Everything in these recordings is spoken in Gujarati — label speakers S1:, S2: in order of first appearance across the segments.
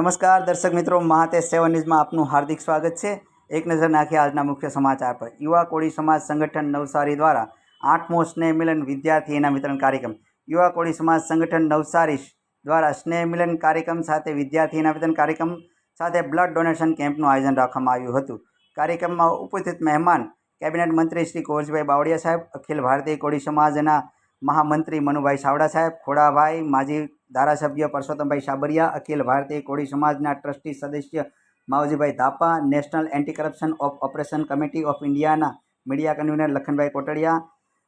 S1: નમસ્કાર દર્શક મિત્રો મહાતેજ સેવન ન્યૂઝમાં આપનું હાર્દિક સ્વાગત છે. એક નજર નાખીએ આજના મુખ્ય સમાચાર પર. યુવા કોળી સમાજ સંગઠન નવસારી દ્વારા આઠમો સ્નેહ મિલન વિદ્યાર્થી એના વિતરણ કાર્યક્રમ. યુવા કોળી સમાજ સંગઠન નવસારી દ્વારા સ્નેહ મિલન કાર્યક્રમ સાથે વિદ્યાર્થી એના વિતરણ કાર્યક્રમ સાથે બ્લડ ડોનેશન કેમ્પનું આયોજન રાખવામાં આવ્યું હતું. કાર્યક્રમમાં ઉપસ્થિત મહેમાન કેબિનેટ મંત્રી શ્રી કુંવરજીભાઈ બાવળિયા સાહેબ, અખિલ ભારતીય કોળી સમાજના મહામંત્રી મનુભાઈ સાવડા સાહેબ, ખોડાભાઈ, માજી ધારાસભ્ય પરસોત્તમભાઈ સાબરિયા અખિલ ભારતીય કોળી સમાજના ટ્રસ્ટી સદસ્ય Mavjibhai Dhapa national anti corruption of operation committee of ઇન્ડિયાના મીડિયા કન્વીનર લખનભાઈ કોટડિયા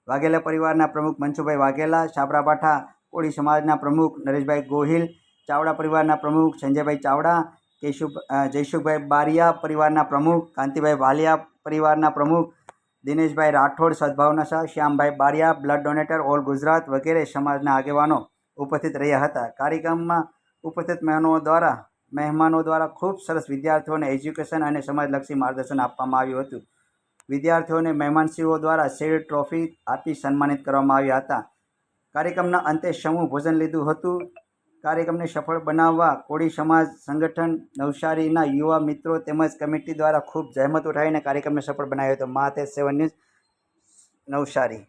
S1: વાઘેલા પરિવારના પ્રમુખ મનસુભાઈ વાઘેલા સાબરાબાઠા કોળી સમાજના પ્રમુખ નરેશભાઈ ગોહિલ ચાવડા પરિવારના પ્રમુખ સંજયભાઈ ચાવડા કેશુ અ, જયસુખભાઈ બારિયા પરિવારના પ્રમુખ કાંતિભાઈ વાલિયા પરિવારના પ્રમુખ Dineshbhai Rathod Sadbhavna Shah Shyambhai Bariya blood donor all Gujarat વગેરે સમાજના આગેવાનો ઉપસ્થિત રહ્યા હતા. કાર્યક્રમમાં ઉપસ્થિત મહેમાનો દ્વારા મહેમાનો દ્વારા ખૂબ સરસ વિદ્યાર્થીઓને એજ્યુકેશન અને સમાજલક્ષી માર્ગદર્શન આપવામાં આવ્યું હતું. વિદ્યાર્થીઓને મહેમાનશ્રીઓ દ્વારા શેર ટ્રોફી આપી સન્માનિત કરવામાં આવ્યા હતા. કાર્યક્રમના અંતે સમૂહ ભોજન લીધું હતું. કાર્યક્રમને સફળ બનાવવા કોળી સમાજ સંગઠન, નવસારીના યુવા મિત્રો તેમજ કમિટી દ્વારા ખૂબ જહેમત ઉઠાવીને કાર્યક્રમને સફળ બનાવ્યો હતો. માતે સેવન ન્યૂઝ, નવસારી.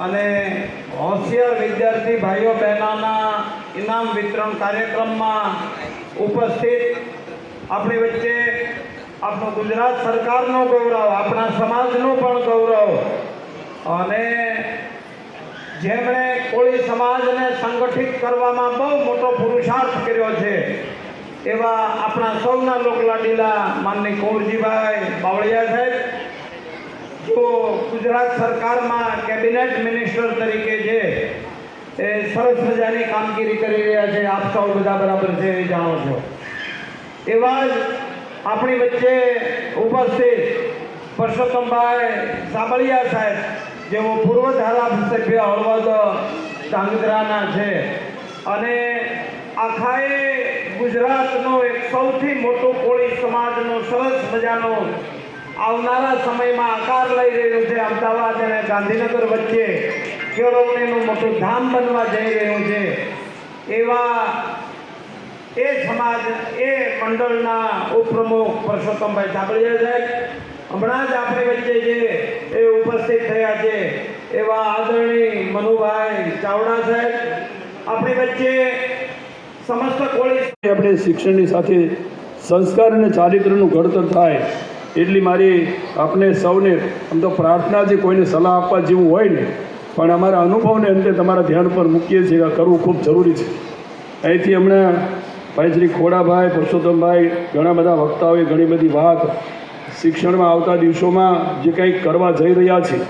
S2: અને હોશિયાર વિદ્યાર્થી ભાઈઓ બહેનોના ઇનામ વિતરણ કાર્યક્રમમાં ઉપસ્થિત આપણી વચ્ચે આપણું ગુજરાત સરકારનો ગૌરવ, આપણા સમાજનું પણ ગૌરવ અને જેમણે કોળી સમાજને સંગઠિત કરવામાં બહુ મોટો પુરુષાર્થ કર્યો છે એવા આપણા સૌના લોકલાડીલા માનની કુંવરજીભાઈ બાવળિયા સાહેબ જો ગુજરાત સરકારમાં કેબિનેટ મિનિસ્ટર તરીકે છે એ સરસ મજાની કામગીરી કરી રહ્યા છે, આપ સૌ બધા બરાબર છે, એ જાણો છો. એવા જ આપણી વચ્ચે ઉપસ્થિત પરસોત્તમભાઈ સાબળિયા સાહેબ, જેઓ પૂર્વ ધારાસભ્ય હળવદ ધાંગધ્રાના છે. અને આખાએ ગુજરાતનો એક સૌથી મોટો કોળી સમાજનો સરસ મજાનો આવનારા સમયમાં આકાર લઈ રહ્યું છે. અમદાવાદ અને ગાંધીનગર વચ્ચે કેળવણીનું મોટું ધામ બનવા જઈ રહ્યું છે. એવા
S3: એ સમાજ, એ મંડળના ઉપપ્રમુખ પરસોત્તમભાઈ ચાબડિયા સાહેબ, હમણાં જ આપણી વચ્ચે જે એ ઉપસ્થિત થયા છે, એવા આદરણીય મનુભાઈ ચાવડા સાહેબ, આપણી વચ્ચે સમસ્ત કોલેજ
S4: આપણે શિક્ષણની સાથે સંસ્કાર અને ચારિત્રનું ઘડતર થાય. એટલી મારી આપને સૌને આમ તો પ્રાર્થના જે કોઈને સલાહ આપવા જેવું હોય ને, પણ અમારા અનુભવને અંતે તમારા ધ્યાન પર મૂકીએ છીએ આ કરવું ખૂબ જરૂરી છે. અહીંથી હમણાં ભાઈ શ્રી ખોડાભાઈ, પુરુષોત્તમભાઈ, ઘણા બધા વક્તાઓએ ઘણી બધી વાત શિક્ષણમાં આવતા દિવસોમાં જે કંઈક કરવા જઈ રહ્યા છે,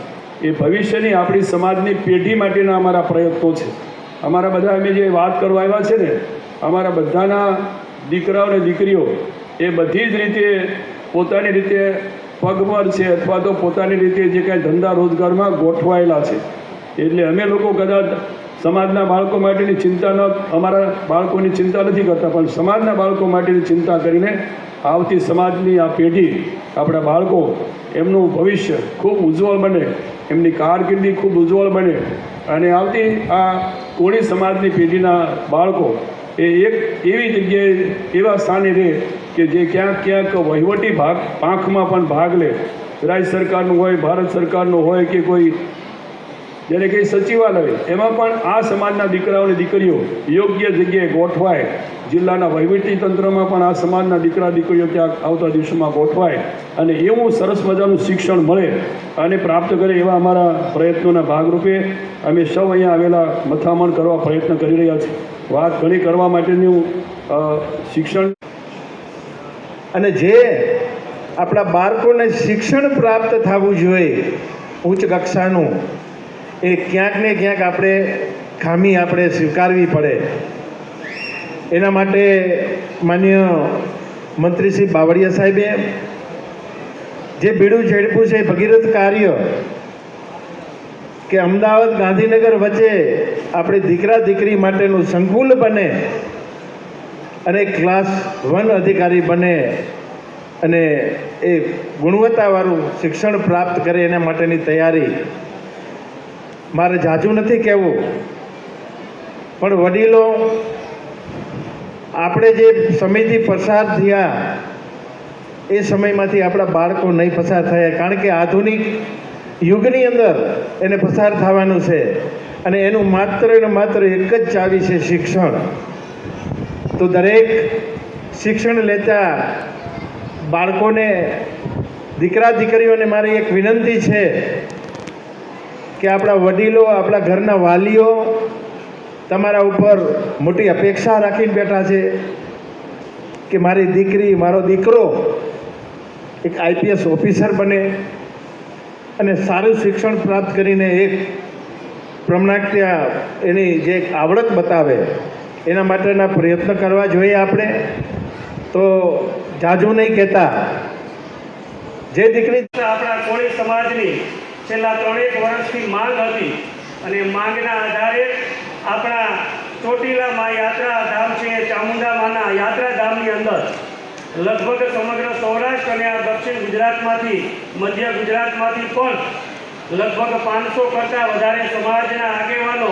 S4: એ ભવિષ્યની આપણી સમાજની પેઢી માટેના અમારા પ્રયત્નો છે. અમારા બધા અમે જે વાત કરવા આવ્યા છે ને, અમારા બધાના દીકરાઓ અને દીકરીઓ, એ બધી જ રીતે પોતાની રીતે પગભર છે અથવા તો પોતાની રીતે જે કાંઈ ધંધા રોજગારમાં ગોઠવાયેલા છે. એટલે અમે લોકો કદાચ સમાજના બાળકો માટેની ચિંતા ન અમારા બાળકોની ચિંતા નથી કરતા, પણ સમાજના બાળકો માટેની ચિંતા કરીને આવતી સમાજની આ પેઢી, આપણા બાળકો, એમનું ભવિષ્ય ખૂબ ઉજ્જવળ બને, એમની કારકિર્દી ખૂબ ઉજ્જવળ બને. અને આવતી આ કોળી સમાજની પેઢીના બાળકો એ એક એવી જગ્યાએ એવા સ્થાને રહે કે જે ક્યાંક ક્યાંક વહીવટી ભાગ, પાંખમાં પણ ભાગ લે. રાજ્ય સરકારનું હોય, ભારત સરકારનું હોય કે કોઈ જ્યારે કંઈ સચિવાલય, એમાં પણ આ સમાજના દીકરાઓ અને દીકરીઓ યોગ્ય જગ્યાએ ગોઠવાય. જિલ્લાના વહીવટી તંત્રમાં પણ આ સમાજના દીકરા, દીકરીઓ ક્યાંક આવતા દિવસોમાં ગોઠવાય. અને એવું સરસ મજાનું શિક્ષણ મળે અને પ્રાપ્ત કરે એવા અમારા પ્રયત્નોના ભાગરૂપે અમે સૌ અહીંયા આવેલા મથામણ કરવા પ્રયત્ન કરી રહ્યા છીએ. વાત ઘણી કરવા માટેનું શિક્ષણ
S3: અને જે આપણા બાળકોને શિક્ષણ પ્રાપ્ત થવું જોઈએ ઉચ્ચ કક્ષાનું, એ ક્યાંક ને ક્યાંક આપણે ખામી આપણે સ્વીકારવી પડે. એના માટે માન્ય મંત્રી શ્રી બાવળિયા સાહેબે જે બીડું ઝડપ્યું છે ભગીરથ કાર્ય કે અમદાવાદ ગાંધીનગર વચ્ચે આપણે દીકરા દીકરી માટેનું સંકુલ બને અને ક્લાસ વન અધિકારી બને અને એ ગુણવત્તાવાળું શિક્ષણ પ્રાપ્ત કરે એના માટેની તૈયારી. મારે જાજુ નથી કહેવું. પણ વડીલો, આપણે જે સમયથી પસાર થયા, એ સમયમાંથી આપણા બાળકો નહીં પસાર થયા, કારણ કે આધુનિક યુગની અંદર એને પસાર થવાનું છે. અને એનું માત્ર ને માત્ર એક જ ચાવી છે શિક્ષણ. તો દરેક શિક્ષણ લેતા બાળકોને, દીકરા દીકરીઓને મારી એક વિનંતી છે કે આપણા વડીલો, આપણા ઘરના વાલીઓ તમારા ઉપર મોટી અપેક્ષા રાખીને બેઠા છે કે મારી દીકરી, મારો દીકરો એક આઈપીએસ ઓફિસર બને અને સારું શિક્ષણ પ્રાપ્ત કરીને એક પ્રમાણિકતા એની જે આવડત બતાવે એના માટેના પ્રયત્ન કરવા જોઈએ આપણે. તો જાજુ નહીં કહેતા. જે દીકરી
S5: આપણા કોળી સમાજની છેલ્લા ત્રણેક વર્ષથી માંગ હતી અને માંગના આધારે આપણા ચોટીલા મા યાત્રા ધામ છે, ચામુંડા માના યાત્રા ધામની અંદર લગભગ સમગ્ર સૌરાષ્ટ્ર અને આ દક્ષિણ ગુજરાતમાંથી, મધ્ય ગુજરાતમાંથી પણ લગભગ પાંચસો કરતાં વધારે સમાજના આગેવાનો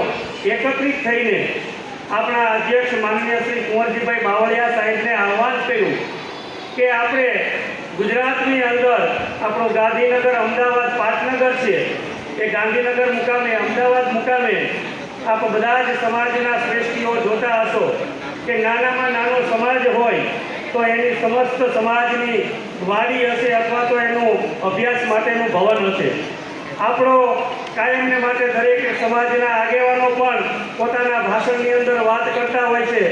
S5: એકત્રિત થઈને આપણા અધ્યક્ષ માનનીય શ્રી કુંવરજીભાઈ બાવળિયા સાહેબને આહવાન કર્યું કે આપણે ગુજરાતની અંદર આપણું ગાંધીનગર અમદાવાદ પાટનગર છે, એ ગાંધીનગર મુકામે, અમદાવાદ મુકામે આપ બધા જ સમાજના શ્રેષ્ઠીઓ જોતા હશો કે નાનામાં નાનો સમાજ હોય તો એની સમસ્ત સમાજની વાડી હશે અથવા તો એનું અભ્યાસ માટેનું ભવન હશે. આપણો કાયમને માટે દરેક સમાજના આગેવાનો પણ પોતાના ભાષણની અંદર વાત કરતા હોય છે.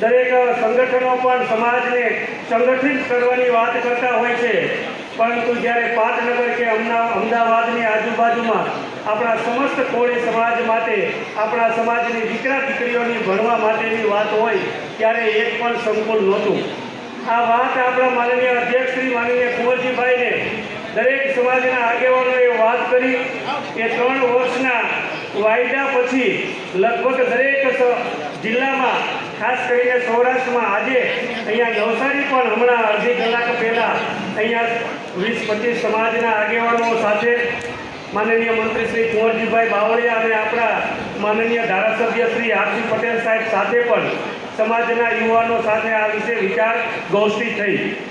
S5: દરેક સંગઠનો પણ સમાજને સંગઠિત કરવાની વાત કરતા હોય છે. પરંતુ જ્યારે પાટનગર કે અમદાવાદની આજુબાજુમાં આપણા સમસ્ત કોળી સમાજ માટે, આપણા સમાજની દીકરા દીકરીઓની ભણવા માટેની વાત હોય, ત્યારે એક પણ સંકુલ નહોતું. આ વાત આપણા માનનીય અધ્યક્ષ શ્રી માનનીય કુંવરજીભાઈને દરેક સમાજના આગેવાનોએ વાત કરી કે ત્રણ વર્ષના વાયદા પછી લગભગ દરેક જિલ્લામાં, ખાસ કરીને સૌરાષ્ટ્રમાં આજે અહીંયા નવસારી પણ હમણાં અડધી કલાક પહેલાં અહીંયા વીસ પચીસ સમાજના આગેવાનો સાથે માનનીય મંત્રી શ્રી કુંવરજીભાઈ બાવળિયા અને આપણા માનનીય ધારાસભ્ય શ્રી આરસી પટેલ સાહેબ સાથે પણ સમાજના યુવાનો સાથે આ વિશે વિચાર ગોષ્ઠી થઈ.